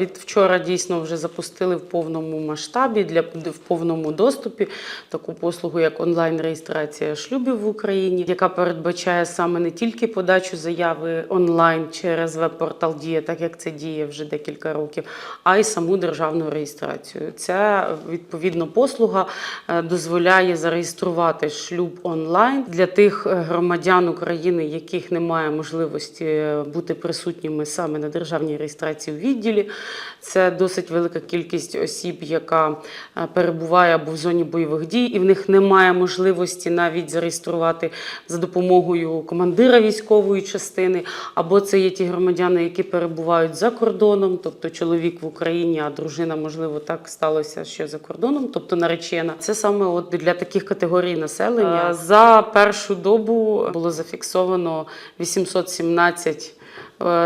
від вчора дійсно вже запустили в повному масштабі для в повному доступі таку послугу, як онлайн-реєстрація шлюбів в Україні, яка передбачає саме не тільки подачу заяви онлайн через веб-портал Дія, так як це діє вже декілька років, а й саму державну реєстрацію. Ця відповідно послуга е, дозволяє зареєструвати шлюб онлайн для тих е, громадян України, яких немає можливості е, бути присутніми саме на державній реєстрації в відділі. Це досить велика кількість осіб, яка е, перебуває або в зоні бойових дій, і в них немає можливості навіть зареєструвати за допомогою командира військової частини, або це є ті громадяни, які перебувають за кордоном, тобто чоловік в Україні, а дружина, можливо, так сталося, що за кордоном, тобто наречена. Це саме от для таких категорій населення. За першу добу було зафіксовано 817 е,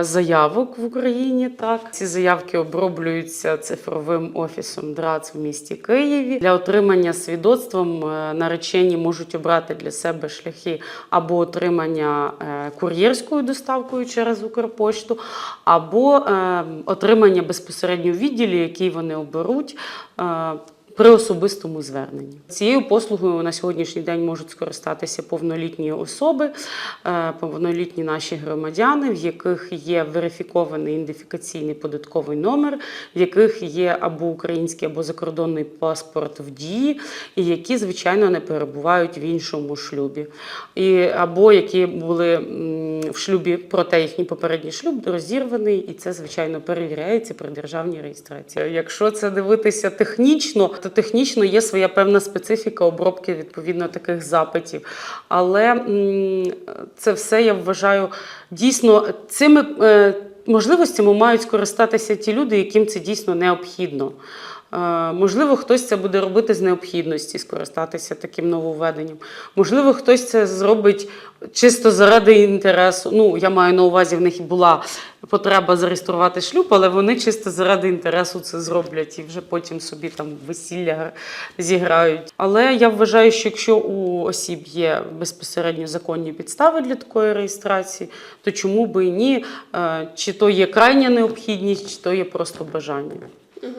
заявок в Україні. Так ці заявки оброблюються цифровим офісом ДРАЦ в місті Києві. Для отримання свідоцтвом е, наречені можуть обрати для себе шляхи або отримання е, кур'єрською доставкою через Укрпошту, або е, отримання безпосередньо відділі, який вони оберуть. При особистому зверненні. Цією послугою на сьогоднішній день можуть скористатися повнолітні особи, е, повнолітні наші громадяни, в яких є верифікований ідентифікаційний податковий номер, в яких є або український, або закордонний паспорт в дії, і які, звичайно, не перебувають в іншому шлюбі, і або які були в шлюбі, проте їхній попередній шлюб розірваний, і це звичайно перевіряється при державній реєстрації. Якщо це дивитися технічно, то технічно є своя певна специфіка обробки відповідно таких запитів. Але це все я вважаю дійсно цими е, можливостями мають скористатися ті люди, яким це дійсно необхідно. Е, Можливо, хтось це буде робити з необхідності, скористатися таким нововведенням. Можливо, хтось це зробить чисто заради інтересу. Ну, я маю на увазі, в них була потреба зареєструвати шлюб, але вони чисто заради інтересу це зроблять і вже потім собі там весілля зіграють. Але я вважаю, що якщо у осіб є безпосередньо законні підстави для такої реєстрації, то чому би і ні? Е, Чи то є крайня необхідність, чи то є просто бажання.